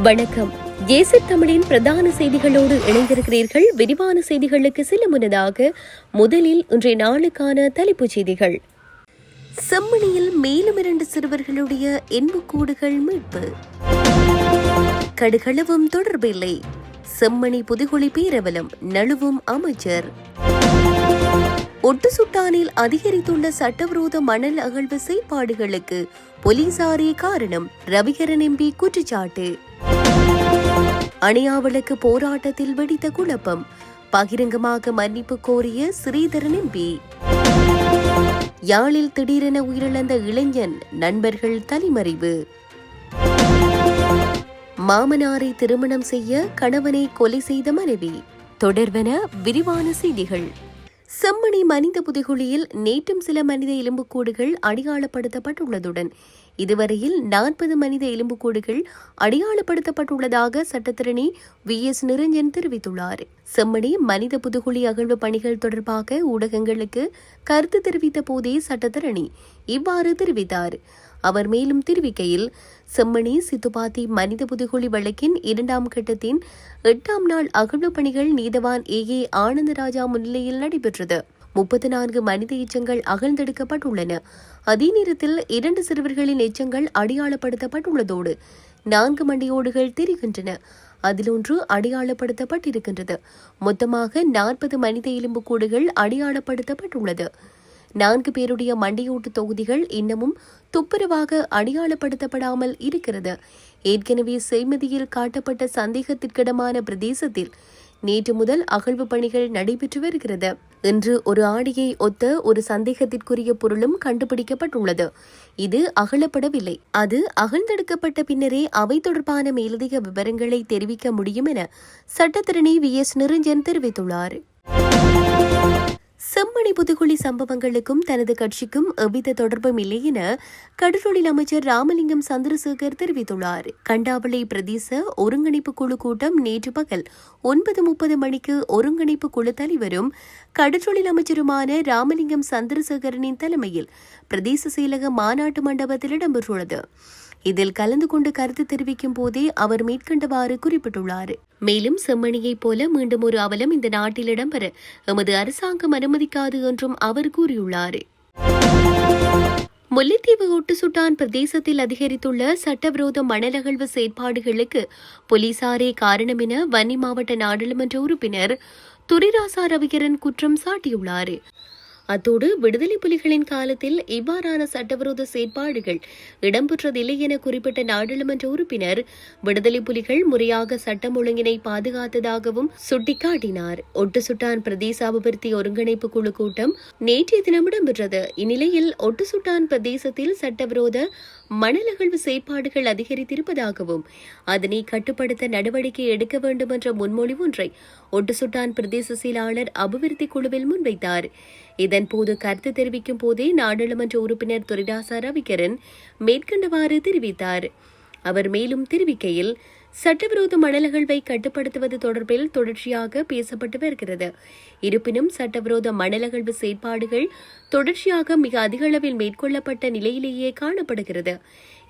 வணக்கம். ஏசி தமிழின் பிரதான செய்திகளோடு இணைந்திருக்கிறீர்கள். விரிவான செய்திகளுக்கு சில முன்னதாக முதலில் இன்றைய நாளுக்கான தலைப்புச் செய்திகள். செம்மணியில் மேலும் இரண்டு சிறுவர்களுடைய எண்புக்கூடுகள் மீட்பு. கடுகளவும் தொடர்பில்லை. செம்மணி புதுகுழி பேரவலம் நழுவும் அமைச்சர். ஒட்டு சுட்டானில் அதிகரித்துள்ள சட்டவிரோத மணல் அகழ்வு செயற்பாடுகளுக்கு போலீசாரே காரணம். ரவிகரன் எம்பி குற்றச்சாட்டு. அணியாவளுக்கு போராட்டத்தில் வெடித்த குழப்பம். பகிரங்கமாக மன்னிப்பு கோரிய ஸ்ரீதரன் எம்பி யாழில் திடீரென உயிரிழந்த இளைஞன் நண்பர்கள் தலைமறைவு மாமனாரை திருமணம் செய்ய கணவனை கொலை செய்த மனைவி. தொடர்வன விரிவான செய்திகள். செம்மணி மனித புதைகுழியில் நேற்றும் சில மனித எலும்புக்கூடுகள் அடையாளப்படுத்தப்பட்டுள்ளதுடன் இதுவரையில் நாற்பது மனித எலும்புக்கூடுகள் அடையாளப்படுத்தப்பட்டுள்ளதாக சட்டத்திரணி வி. எஸ். நிரஞ்சன் தெரிவித்துள்ளார். செம்மணி மனித புதுகுழி அகழ்வு பணிகள் தொடர்பாக ஊடகங்களுக்கு கருத்து தெரிவித்த போதே சட்டத்திரணி இவ்வாறு தெரிவித்தார். அவர் மேலும் தெரிவிக்கையில் செம்மணி சித்துப்பாத்தி மனித புதுகுழி வழக்கின் இரண்டாம் கட்டத்தின் எட்டாம் நாள் அகழ்வு பணிகள் நீதவான் ஏ. ஏ ஆனந்தராஜா முன்னிலையில் நடைபெற்றது. முப்பத்தி நான்கு மனித எச்சங்கள் அகழ்ந்தெடுக்கப்பட்டுள்ளன. அதே நேரத்தில் இரண்டு சிறுவர்களின் எச்சங்கள் அடையாளப்படுத்தப்பட்டுள்ளதோடு நான்கு மண்டையோடுகள் தெரிகின்றன. அதில் ஒன்று அடையாளப்படுத்தப்பட்டிருக்கின்றது. மொத்தமாக நாற்பது மனித எலும்புக்கூடுகள் அடையாளப்படுத்தப்பட்டுள்ளது. நான்கு பேருடைய மண்டையோட்டு தொகுதிகள் இன்னமும் துப்புரவாக அடையாளப்படுத்தப்படாமல் இருக்கிறது. ஏற்கனவே செய்மதியில் காட்டப்பட்ட சந்தேகத்திற்கிடமான பிரதேசத்தில் நேற்று முதல் அகழ்வு பணிகள் நடைபெற்று வருகிறது. இன்று ஒரு ஆடியை ஒத்த ஒரு சந்தேகத்திற்குரிய பொருளும் கண்டுபிடிக்கப்பட்டுள்ளது. இது அகழப்படவில்லை அது அகழ்ந்தெடுக்கப்பட்ட பின்னரே அவை தொடர்பான மேலதிக விவரங்களை தெரிவிக்க முடியும் என சட்டத்திரணி வி எஸ் நிரஞ்சன் தெரிவித்துள்ளார். செம்மணி புதுகுழி சம்பவங்களுக்கும் தனது கட்சிக்கும் எவ்வித தொடர்பும் இல்லை என கடற்றொழில் அமைச்சர் ராமலிங்கம் சந்திரசேகர் தெரிவித்துள்ளார். கண்டாவளை பிரதேச ஒருங்கிணைப்பு குழு கூட்டம் நேற்று பகல் ஒன்பது முப்பது மணிக்கு ஒருங்கிணைப்பு குழு தலைவரும் கடற்றொழில் அமைச்சருமான ராமலிங்கம் சந்திரசேகரனின் தலைமையில் பிரதேச செயலக மாநாட்டு மண்டபத்தில் இடம்பெற்றுள்ளது. இதில் கலந்து கொண்டு கருத்து தெரிவிக்கும் போதே அவர் மேற்கண்டவாறு குறிப்பிட்டுள்ளார். மேலும் செம்மணியைப் போல மீண்டும் ஒரு அவலம் இந்த நாட்டில் இடம்பெற எமது அரசாங்கம் அனுமதிக்காது என்றும் அவர் கூறியுள்ளார். முல்லைத்தீவு ஒட்டுசுட்டான் பிரதேசத்தில் அதிகரித்துள்ள சட்டவிரோத மணல் அகழ்வு செயற்பாடுகளுக்கு போலீசாரே காரணம் என வன்னி மாவட்ட நாடாளுமன்ற உறுப்பினர் துரிராசா ரவிகரன் குற்றம் சாட்டியுள்ளார். அத்தோடு விடுதலை புலிகளின் காலத்தில் இவ்வாறான சட்டவிரோத செயற்பாடுகள் இடம்பெற்றதில்லை என குறிப்பிட்ட நாடாளுமன்ற உறுப்பினர் விடுதலை புலிகள் முறையாக சட்டம் ஒழுங்கினை பாதுகாத்ததாகவும் சுட்டிக்காட்டினார். ஒட்டு சுட்டான் பிரதேச அபிவிருத்தி ஒருங்கிணைப்பு குழு கூட்டம் நேற்றைய தினம் இடம்பெற்றது. இந்நிலையில் ஒட்டு சுட்டான் பிரதேசத்தில் சட்டவிரோத மணல் அகழ்வு செயற்பாடுகள் அதிகரித்திருப்பதாகவும் அதனை கட்டுப்படுத்த நடவடிக்கை எடுக்க வேண்டும் என்ற முன்மொழிவு ஒன்றை ஒட்டுசுட்டான் பிரதேச செயலாளர் அபிவிருத்தி குழுவில் முன்வைத்தார். இதன்போது கருத்து தெரிவிக்கும் போதே நாடாளுமன்ற உறுப்பினர் துரிதாசா ரவிகரன் மேற்கண்டவாறு தெரிவித்தார். அவர் மேலும் தெரிவிக்கையில் சட்டவிரோத மணல் அகழ்வை கட்டுப்படுத்துவது தொடர்பில் தொடர்ச்சியாக பேசப்பட்டு வருகிறது. இருப்பினும் சட்டவிரோத மணல் அகழ்வு செயற்பாடுகள் தொடர்ச்சியாக மிக அதிக அளவில் மேற்கொள்ளப்பட்ட நிலையிலேயே காணப்படுகிறது.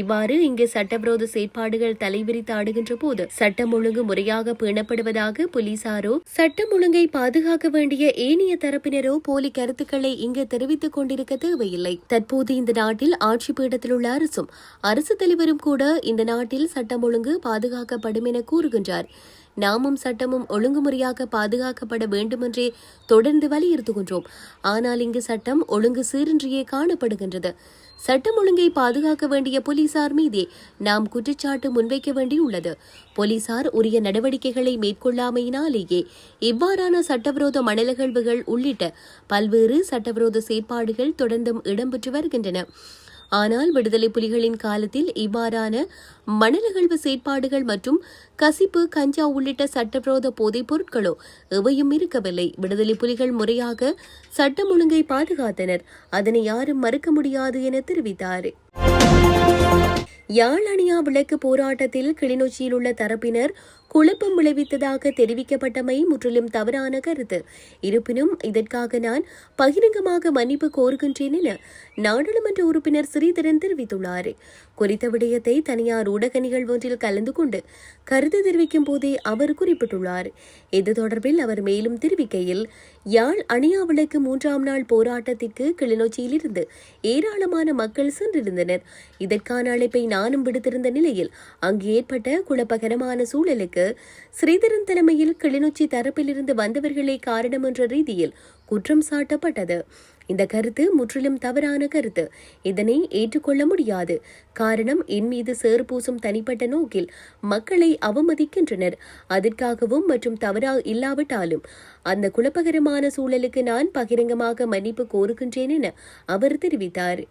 இவ்வாறு இங்கு சட்டவிரோத செயற்பாடுகள் தலைவிரித்து ஆடுகின்ற போது சட்டம் ஒழுங்கு முறையாக பேணப்படுவதாக போலீசாரோ சட்டம் ஒழுங்கை பாதுகாக்க வேண்டிய ஏனைய தரப்பினரோ போலி கருத்துக்களை இங்கு தெரிவித்துக் கொண்டிருக்க தேவையில்லை. தற்போது இந்த நாட்டில் ஆட்சி பீடத்தில் உள்ள அரசும் அரசு தலைவரும் கூட இந்த நாட்டில் சட்டம் ஒழுங்கு பாதுகாக்கப்படும் என கூறுகின்றார். நாமும் சட்டமும் ஒழுங்குமுறையாக பாதுகாக்கப்பட வேண்டுமென்றே தொடர்ந்து வலியுறுத்துகின்றோம். ஆனால் இங்கு சட்டம் ஒழுங்கு சீரின்றியே காணப்படுகின்றது. சட்டம் ஒழுங்கை பாதுகாக்க வேண்டிய போலீசார் மீதே நாம் குற்றச்சாட்டு முன்வைக்க வேண்டியுள்ளது. போலீசார் உரிய நடவடிக்கைகளை மேற்கொள்ளாமையினாலேயே இவ்வாறான சட்டவிரோத மணலகழ்வுகள் உள்ளிட்ட பல்வேறு சட்டவிரோத செயற்பாடுகள் தொடர்ந்தும் இடம்பெற்று வருகின்றன. ஆனால் விடுதலை புலிகளின் காலத்தில் இவ்வாறான மணலகழ்வு செயற்பாடுகள் மற்றும் கசிப்பு கஞ்சா உள்ளிட்ட சட்டவிரோத போதைப் பொருட்களோ எவையும் இருக்கவில்லை. விடுதலை புலிகள் முறையாக சட்டம் ஒழுங்கை பாதுகாத்தனர். அதனை யாரும் மறுக்க முடியாது என தெரிவித்தார். யாழ் அணியா விளக்கு போராட்டத்தில் கிளிநொச்சியில் உள்ள தரப்பினர் குழப்பம் விளைவித்ததாக தெரிவிக்கப்பட்டமை முற்றிலும் தவறான கருத்து. இருப்பினும் இதற்காக நான் பகிரங்கமாக மன்னிப்பு கோருகின்றேன் என நாடாளுமன்ற உறுப்பினர் ஸ்ரீதரன் தெரிவித்துள்ளார். குறித்த விடயத்தை தனியார் ஊடக நிகழ்வொன்றில் கலந்து கொண்டு கருத்து தெரிவிக்கும் போதே அவர் குறிப்பிட்டுள்ளார். இது தொடர்பில் அவர் மேலும் தெரிவிக்கையில் யாழ் அணியா விளக்கு மூன்றாம் நாள் போராட்டத்திற்கு கிளிநொச்சியிலிருந்து ஏராளமான மக்கள் சென்றிருந்தனர். இதற்கான அழைப்பை நானும் விடுத்திருந்த நிலையில் அங்கு ஏற்பட்ட குழப்பகரமான சூழலுக்கு ஸ்ரீதரன் தலைமையில் கிளிநொச்சி தரப்பிலிருந்து வந்தவர்களே காரணம் என்ற ரீதியில் குற்றம் சாட்டப்பட்டது. இந்த கருத்து முற்றிலும் தவறான கருத்து. இதனை ஏற்றுக்கொள்ள முடியாது. காரணம் என் மீது சேறு பூசும் தனிப்பட்ட நோக்கில் மக்களை அவமதிக்கின்றனர். அதற்காகவும் மற்றும் தவறா இல்லாவிட்டாலும் அந்த குழப்பகரமான சூழலுக்கு நான் பகிரங்கமாக மன்னிப்பு கோருகின்றேன் என அவர் தெரிவித்தார்.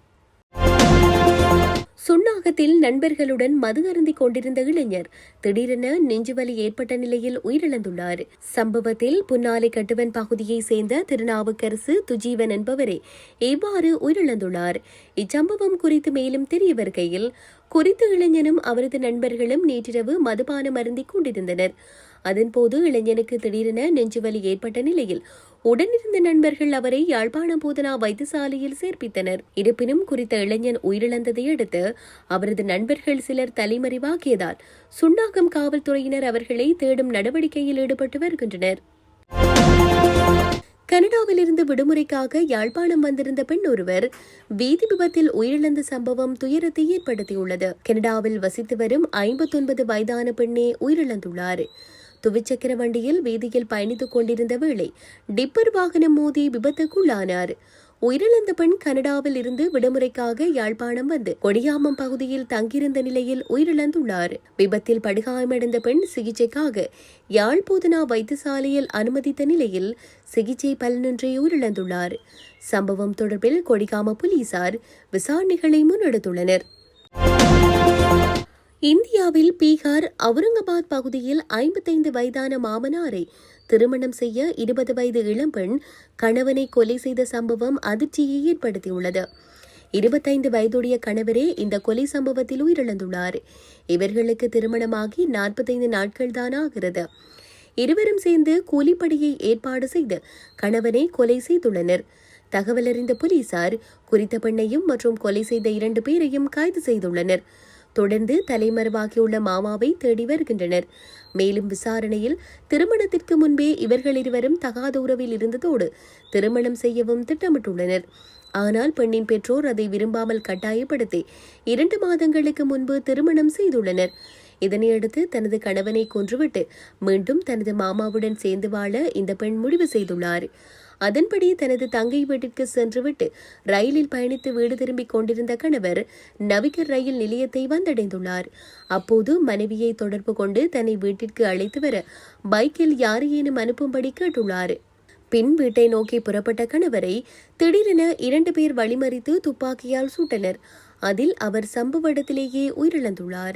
சுண்ணாகத்தில் நண்பர்களுடன் மது அருந்திக் கொண்டிருந்த இளைஞர் திடீரென நெஞ்சுவலி ஏற்பட்ட நிலையில் உயிரிழந்துள்ளார். சம்பவத்தில் புன்னாலை கட்டுவன் பகுதியை சேர்ந்த திருநாவுக்கரசு துஜீவன் என்பவரே இவ்வாறு உயிரிழந்துள்ளார். இச்சம்பவம் குறித்து மேலும் தெரிய வருகையில் குறித்த இளைஞனும் அவரது நண்பர்களும் நேற்றிரவு மதுபானம் அருந்திக் கொண்டிருந்தனர். அதன்போது இளைஞனுக்கு திடீரென நெஞ்சுவலி ஏற்பட்ட நிலையில் உடனிருந்த நண்பர்கள் அவரை யாழ்ப்பாணம் போதனா வைத்தியசாலையில் சேர்ப்பித்தனர். இருப்பினும் குறித்த இளைஞன் உயிரிழந்ததை அடுத்து அவரது நண்பர்கள் சிலர் தலைமறைவாகியதால் சுண்ணாகம் காவல்துறையினர் அவர்களை தேடும் நடவடிக்கையில் ஈடுபட்டு வருகின்றனர். கனடாவிலிருந்து விடுமுறைக்காக யாழ்ப்பாணம் வந்திருந்த பெண் ஒருவர் வீதி விபத்தில் உயிரிழந்த சம்பவம் துயரத்தை ஏற்படுத்தியுள்ளது. கனடாவில் வசித்து வரும் ஐம்பத்தொன்பது வயதான பெண்ணே உயிரிழந்துள்ளார். துவிச்சக்கர வண்டியில் வீதியில் பயணித்துக் கொண்டிருந்த வேளை டிப்பர் வாகனம் மோதி விபத்துக்குள்ளானார். உயிரிழந்த பெண் கனடாவில் இருந்து விடுமுறைக்காக யாழ்ப்பாணம் வந்து கொடியாமம் பகுதியில் தங்கியிருந்த நிலையில் உயிரிழந்துள்ளார். விபத்தில் படுகாயமடைந்த பெண் சிகிச்சைக்காக யாழ் போதனா வைத்தியசாலையில் அனுமதித்த நிலையில் சிகிச்சை பலனின்றி உயிரிழந்துள்ளார். சம்பவம் தொடர்பில் கொடிகாம போலீசார் விசாரணைகளை முன்னெடுத்துள்ளனர். இந்தியாவில் பீகார் அவுரங்காபாத் பகுதியில் ஐம்பத்தைந்து வயதான மாமனாரை திருமணம் செய்ய இருபது வயது இளம்பெண் கணவனை கொலை செய்த சம்பவம் அதிர்ச்சியை ஏற்படுத்தியுள்ளது. இருபத்தைந்து வயதுடைய கணவரே இந்த கொலை சம்பவத்தில் உயிரிழந்துள்ளார். இவர்களுக்கு திருமணமாகி நாற்பத்தைந்து நாட்கள் தான் ஆகிறது. இருவரும் சேர்ந்து கூலிப்படியை ஏற்பாடு செய்து கணவனை கொலை செய்துள்ளனர். தகவல் அறிந்த போலீசார் குறித்த பெண்ணையும் மற்றும் கொலை செய்த இரண்டு பேரையும் கைது செய்துள்ளனர். தொடர்ந்து தலைமறைவாகியுள்ள மாமாவை தேடி வருகின்றனர். மேலும் விசாரணையில் திருமணத்திற்கு முன்பே இவர்கள் இருவரும் தகாத உறவில் இருந்ததோடு திருமணம் செய்யவும் திட்டமிட்டுள்ளனர். ஆனால் பெண்ணின் பெற்றோர் அதை விரும்பாமல் கட்டாயப்படுத்தி இரண்டு மாதங்களுக்கு முன்பு திருமணம் செய்துள்ளனர். இதனையடுத்து தனது கணவனை கொன்றுவிட்டு மீண்டும் தனது மாமாவுடன் சேர்ந்து வாழ இந்த பெண் முடிவு செய்துள்ளார். அதன்படி தனது தங்கை வீட்டிற்கு சென்றுவிட்டு ரயிலில் பயணித்து வீடு திரும்பிக் கொண்டிருந்த கணவர் நவிகர் ரயில் நிலையத்தை வந்தடைந்துள்ளார். அப்போது மனைவியை தொடர்பு கொண்டு தன்னை வீட்டிற்கு அழைத்து வர பைக்கில் யாரையேனும் அனுப்பும்படி கேட்டுள்ளார். பின் வீட்டை நோக்கி புறப்பட்ட கணவரை திடீரென இரண்டு பேர் வழிமறித்து துப்பாக்கியால் சுட்டனர். அதில் அவர் சம்பவ இடத்திலேயே உயிரிழந்துள்ளார்.